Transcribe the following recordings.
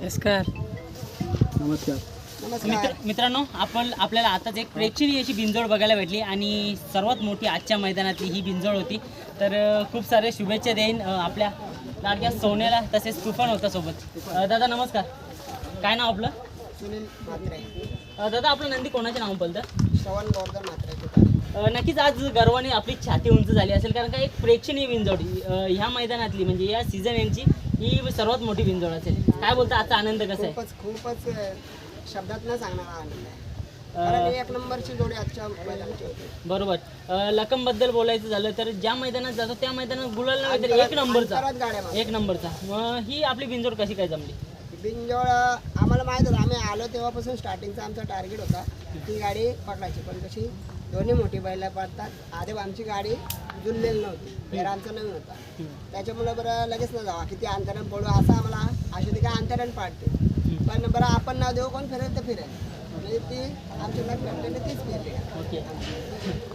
नमस्कार. नमस्कार. मित्र मित्रांनो आपण आपल्याला आताच एक प्रेक्षणीय अशी बिंजोड बघायला भेटली आणि सर्वात मोठी आजच्या मैदानातली ही बिंजोड होती. तर अ, खूप सारे शुभेच्छा देईन अ, आपल्या लाडक्या सोन्याला तसेच तुफान होता सोबत. अ, दादा नमस्कार. काय नाव आपलं? सुनील म्हात्रे. अ, दादा आपलं नंदी कोणाचे नाव बोलतं? श्रवण गोवर्धन म्हात्रे कुठं? अ, नक्कीच आज गर्वाने आपली छाती उंच झाली असेल कारण का एक प्रेक्षणीय बिंजोड अ, ह्या मैदानातली म्हणजे या सीझन यांची ही सर्वात मोठी बिंजोड असेल. काय बोलता? आजचा आनंद कसा आहे? खूपच खूपच शब्दात न सांगणारा आनंद आहे. कारण एक नंबरची जोडी आजच्या मैदानाची होती. बरोबर. अ, लकमबद्दल बोलायचं झालं तर ज्या मैदानात जातो त्या मैदानात गुलाल नव्हे तर एक नंबरचा. अंतरात गाड्या मारतात. एक नंबरचा. मग ही आपली बिंजोड कशी काय जमली? अं, आम्हाला माहीत होतं. आम्ही आलो तेव्हापासून स्टार्टिंगचा आमचा टार्गेट होता. ती गाडी पकडायची. पण कशी दोन्ही मोठी बैला पडतात. आधी आमची गाडी जुळलेली नव्हती. आमचा नवीन होता. त्याच्यामुळे बरं लगेच न जावा. किती अंतरण पडू असं आम्हाला अशी ती काय अंतरण पाडते. पण बरं आपण नाव देऊ कोण फिरेल तर फिरेल. म्हणजे ती आमच्या तीच फिरली ओके.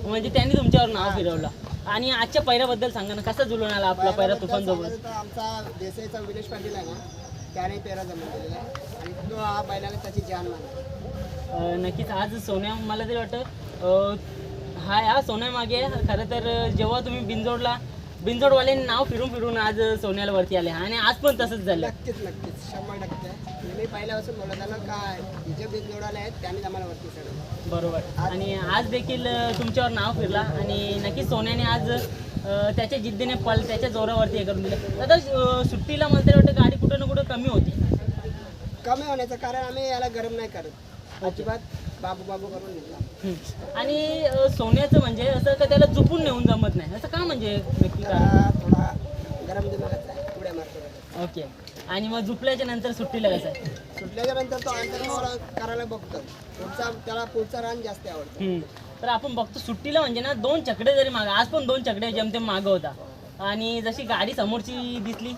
म्हणजे त्यांनी तुमच्यावर नाव फिरवलं. आणि आजच्या पैऱ्याबद्दल सांगा ना कसा जुळून आला आपला पैरा तुफान जवळ आमचा देसाईचा विनेश पाटील आहे ना त्याने पेरा जमा केलेला आहे. आणि तो हा बैलाने त्याची जान मारली नक्कीच. आज सोन्या मला तरी वाटतं हा ह्या सोन्या मागे खरं तर जेव्हा तुम्ही बिंजोडला बिंजोडवाल्यांनी नाव फिरून फिरून आज सोन्याला वरती आले. आणि आज पण तसंच झालं. नक्कीच नक्कीच. शंभर टक्के. मी पहिल्यापासून बोलत आलो काय? जे बीज जोडाले आहेत त्यांनी आम्हाला वरती चढवलं बरोबर. आणि आज देखील तुमच्यावर नाव फिरला. आणि नक्कीच सोन्याने आज अ, त्याच्या जिद्दीने पल त्याच्या जोरावरती हे करून दिलं. दादा अ, सुट्टीला मला तरी वाटतं गाडी कुठं ना कुठं कमी होती? कमी होण्याचं कारण आम्ही याला गरम नाही करत. अजिबात बाबू बाबू करून घेतला. आणि अ, सोन्याचं म्हणजे असं का त्याला चुकून नेऊन जमत नाही? असं का म्हणजे नक्की का? त्याला थोडा गरम दिमागाचा आहे पुढे मारतो ओके. आणि मग झुपल्याच्या नंतर सुट्टीला कसं आहे? सुटल्याच्या नंतर तो अंतरावर करायला बघतो. पुढचा त्याला पुढचा रान जास्त आवडतो. हम्म. तर आपण बघतो सुट्टीला म्हणजे ना दोन चकडे जरी माग आज पण दोन चकडे जमते मागं होता. आणि जशी गाडी समोरची दिसली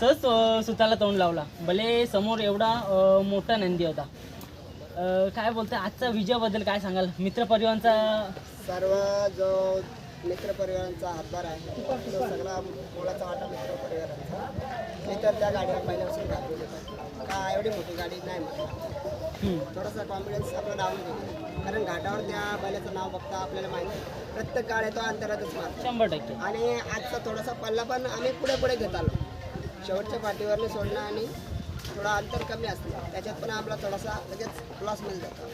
सहज अ, सुताला तोंड लावला. भले समोर एवढा अ, मोठा नंदी होता. अ, काय बोलतोय? आजचा विजयाबद्दल काय सांगाल? मित्रपरिवारांचा सर्व जो मित्रपरिवारांचा हातभार आहे तो सगळा मुलाचा वाटा मित्रपरिवारांचा. मी तर त्या गाडीला पहिल्यापासून देतो का एवढी मोठी गाडी नाही म्हणत हम्म. थोडासा कॉन्फिडन्स आपला डाऊन घेतो कारण घाटावर त्या बैलाचं नाव बघता आपल्याला माहिती. प्रत्येक गाड्या तो अंतरातच मारतो. शंभर टक्के. आणि आजचा थोडासा पल्ला पण आम्ही पुढे पुढे घेत आलो. शेवटच्या पाठीवरने सोडणं आणि थोडा अंतर कमी असतं. त्याच्यात पण आपला थोडासा लगेच लॉस मिळत जातो.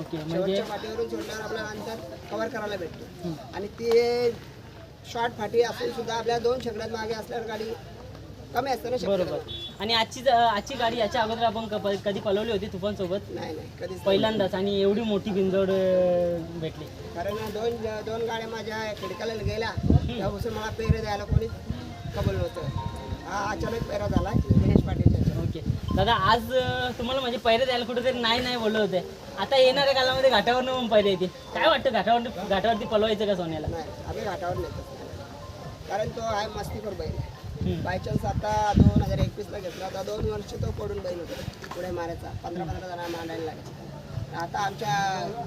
ओके म्हणजे शेवटच्या फाटीवरून सोडल्यावर आपल्याला अंतर कव्हर करायला भेटतो. आणि ते शॉर्ट फाटी असून सुद्धा आपल्या दोन शेकड्यात मागे असल्यावर गाडी कमी असते ना बरोबर. शक्यतो. आणि आजची आजची गाडी याच्या अगोदर आपण कधी पलवली होती तुफान सोबत नाही नाही. कधीच नाही. पहिल्यांदाच. आणि एवढी मोठी बिंजोड अ, भेटली. कारण दोन दोन गाड्या माझ्या खिडकाला गेल्या. त्यापासून मला पेरे द्यायला कोणी कबल नव्हतं. हा अचानक पेरा झाला दिनेश ह्याच्यावर. ओके दादा आज तुम्हाला म्हणजे पैरे द्यायला कुठेतरी नाही नाही बोलत होते. आता येणाऱ्या कालामध्ये घाटावरनं पण पैरे येतील. काय वाटतं घाटावर घाटावरती पलवायचं का सोन्याला? नाही आम्ही घाटावर नेतो. कारण तो आहे मस्तीखोर बैल. आहे हम्म. बाय चान्स आता दोन हजार एकवीसला घेतला होता दोन वर्ष तो पडून बैल होता. पुढे मारायचा. पंधरा पंधरा जण मांडायला लागायचा. आता आमच्या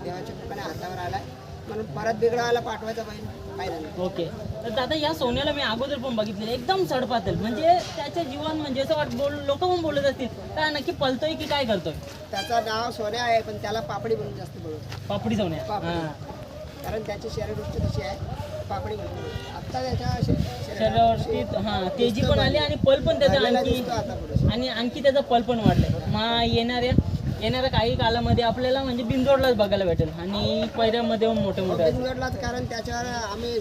देवाच्या कृपेने हातावर आलाय. म्हणून परत बिघडायला पाठवायचा बैल फायदा नाही ओके. तर दादा या सोन्याला मी अगोदर पण बघितलेलं एकदम सडपातल म्हणजे त्याच्या जीवन म्हणजे असं वाट बोल लोक पण बोलत असतील का नक्की पलतोय की काय करतोय? त्याचं नाव सोन्या आहे पण त्याला पापडी म्हणून जास्त बोलवतो पापडी सोन्या पापडी. हां. कारण त्याची शरीरदृष्टी तशी आहे पापडी म्हणून. आता त्याच्या शे- शरीरावरती हां तेजी पण आली आणि पल पण त्याचा आणखी दिसतो आता आणि आणखी त्याचा पल पण वाढलाय. मग येणाऱ्या येणाऱ्या काही कालामध्ये आपल्याला म्हणजे बिंजोडलाच बघायला भेटेल. आणि पैऱ्यामध्ये मोठे मोठे. बिनगडलाच कारण त्याच्यावर आम्ही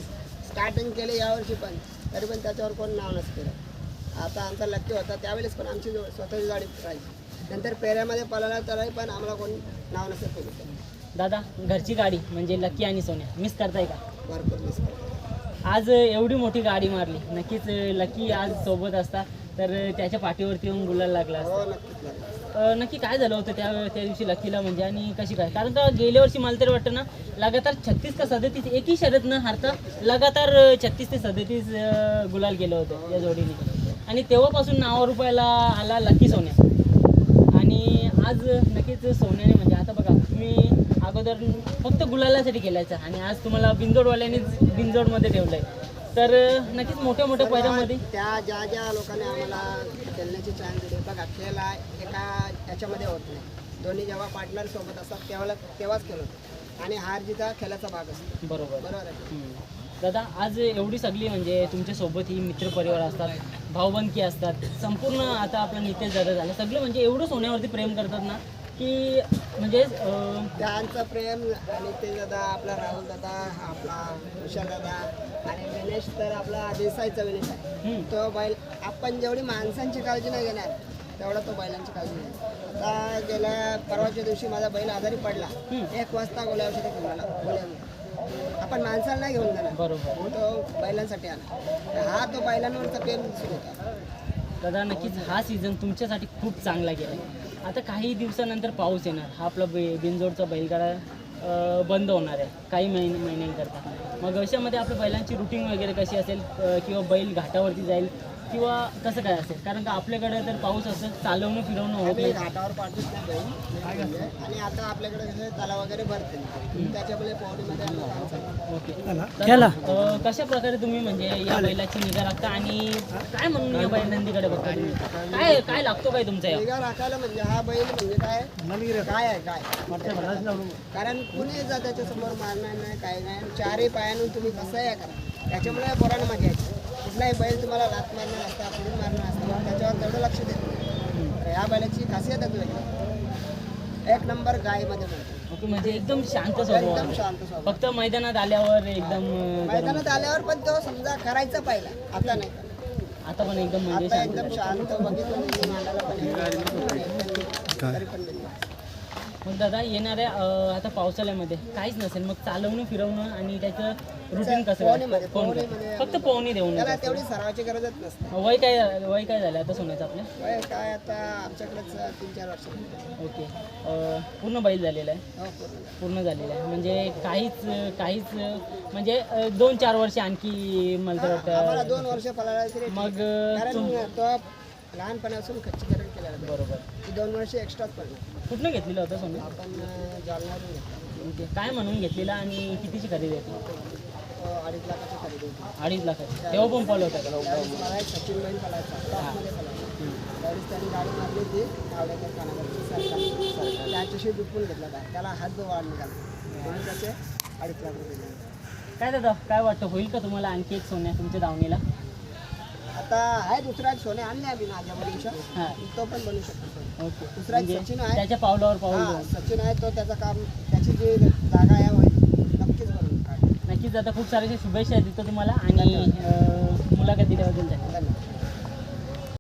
स्टार्टिंग केले यावर्षी पण. तरी पण त्याच्यावर कोण नाव नसतं. आता आमचा लक्की होता त्यावेळेस पण आमची स्वतःची गाडी राहिली. नंतर पेऱ्यामध्ये पळाला तरी पण आम्हाला कोण नाव केलं दादा घरची गाडी म्हणजे लकी आणि सोन्या मिस करताय का? भरपूर मिस करतो. आज एवढी मोठी गाडी मारली. नक्कीच लकी आज सोबत असता. तर त्याच्या पाठीवरती येऊन गुलाल लागला असता. हो नक्की काय झालं होतं त्या त्या दिवशी लकीला म्हणजे आणि कशी काय? कारण का गेल्या वर्षी मला तरी वाटतं ना लगातार छत्तीस का सदतीस एकही शर्यत न हारता लगातार छत्तीस ते सदतीस गुलाल गेलं होतं या जोडीने. आणि तेव्हापासून नावा रुपयाला आला लकी सोन्या. आणि आज नक्कीच सोन्याने म्हणजे आता बघा तुम्ही अगोदर फक्त गुलालासाठी केलायचं आणि आज तुम्हाला बिंजोडवाल्यांनीच बिंजोडमध्ये ठेवलं आहे तर नक्कीच मोठ्या मोठ्या पैऱ्यामध्ये त्या ज्या ज्या लोकांनी आम्हाला खेळण्याची चान्स दिली बघा खेळ हा एका याच्यामध्ये होत नाही. दोन्ही जेव्हा पार्टनर सोबत असतात तेव्हा तेव्हाच खेळ होतो आणि हार जिता खेळाचा भाग असतो. बरोबर. बरोबर आहे. दादा आज एवढी सगळी म्हणजे तुमच्यासोबत ही मित्रपरिवार असतात भाऊबंदकी असतात संपूर्ण आता आपलं नितेश दादा झालं. सगळे म्हणजे एवढं सोन्यावरती प्रेम करतात ना? की म्हणजे त्यांचं प्रेम आणि ते दादा आपला राहुल दादा आपला विशाल दादा आणि गणेश तर आपला देसाईचा गणेश आहे. तो बैल आपण जेवढी माणसांची काळजी नाही घेणार तेवढा तो बैलांची काळजी घेणार. आता गेल्या परवाच्या दिवशी माझा बैल आजारी पडला. एक वाजता गोल्या औषधी घेऊन आला आपण माणसाला नाही घेऊन जाणार. बरोबर. तो बैलांसाठी आला. हा तो बैलांवरचा प्रेम दिसून होता. दादा नक्कीच हा सीझन तुमच्यासाठी खूप चांगला गेला. आता काही दिवसानंतर पाऊस येणार. हा आपला बे बिनजोडचा बैलगाडा बंद होणार आहे. काही महिने महिन्यांकरता. मग अशामध्ये आपल्या बैलांची रुटीन वगैरे कशी असेल? किंवा बैल घाटावरती जाईल किंवा कसं काय असेल? कारण का आपल्याकडे तर पाऊस असं चालवणं फिरवणं होत नाही. घाटावर पाठवत नाही बैल. आणि आता आपल्याकडे कसं तला वगैरे भरते. त्याच्यामुळे खेळा कशा प्रकारे तुम्ही म्हणजे या बैलाची निगा राखता आणि काय म्हणून या बैल नंदीकडे बघता तुम्ही? काय काय लागतो काय तुमचा या? निगा राखायला म्हणजे हा बैल म्हणजे काय? काय आहे काय? कारण कुणी जा त्याच्यासमोर मारणार नाही काय नाही चारही पायानं तुम्ही कसं आहे करा. त्याच्यामुळे पोरानं मजा यायची कुठलाही बैल तुम्हाला लात मारणार असता पुढून मारणार असता त्याच्यावर तेवढं लक्ष देत नाही तर ह्या बैलाची खासियतच वेगळी एक. नंबर गायमध्ये ओके म्हणजे एकदम शांत स्वभाव एकदम आहे. शांत स्वभाव. फक्त मैदानात आल्यावर एकदम. मैदानात आल्यावर पण तो समजा करायचा पहिला. आता नाही. आता पण एकदम म्हणजे आता शांत एकदम शांत बघितलं म्हणजे नानाला पण एकदम- तरी पण बिंदास. मग दादा येणाऱ्या आता पावसाळ्यामध्ये काहीच नसेल मग चालवणं फिरवणं आणि त्याचं रुटीन कसं पोहणीमध्ये. पोहणीमध्ये फक्त पोहणी देऊन त्याला तेवढी सरावाची गरजच नसते. वय काय वय काय झालं आता सोन्याचं आपल्या वय काय आता आमच्याकडेच तीन चार वर्ष ओके. अं, पूर्ण बैल झालेला आहे? हो पूर्ण झालं. पूर्ण झालेलं आहे. म्हणजे काहीच काहीच म्हणजे अं, दोन चार वर्ष आणखी मला तर आम्हाला वाटतं दोन वर्ष पळायला तरी ठीक. मग अं, कारण तुम- तो लहानपणापासून खच्चीकरण केलेलं आहे. बरोबर. ती दोन वर्ष एक्स्ट्राच पडलं कुठनं घेतलेलं होतं सोनं आपण जालन्यावरून घेतलं ओके. काय म्हणून घेतलेला आणि कितीची खरेदी तो अडीच लाखाची खरेदी होती. अडीच लाखाची. तेव्हा पण पॉल होता का? त्यावेळेस मला एक सचिन बैल पळायचा टॉपमध्ये पळायचा हम्म. त्यावेळेस त्यांनी गाडी मारली होती. आवड्याच्या कानावरची सरकार. त्याच्याशी दुपून घेतला होता. त्याला हात जो वाढ निघाला. म्हणून त्याचे अडीच लाख रुपये दिले. काय दादा काय वाटतं? होईल का तुम्हाला आणखी एक सोन्या तुमच्या दावणीला? आता आहे दुसरा सोने आणले आम्ही माझ्या हां तो पण बनू शकतो. ओके दुसरा एक म्हणजे सचिन आहे. त्याच्या पावलावर पाऊल हा. सचिन आहे तो त्याचं काम त्याची जी जागा आहे नक्कीच बनवून. नक्कीच आता खूप साऱ्या शुभेच्छा देतो तुम्हाला आणि अं, मुलाखत दिल्याबद्दल धन्यवाद धन्यवाद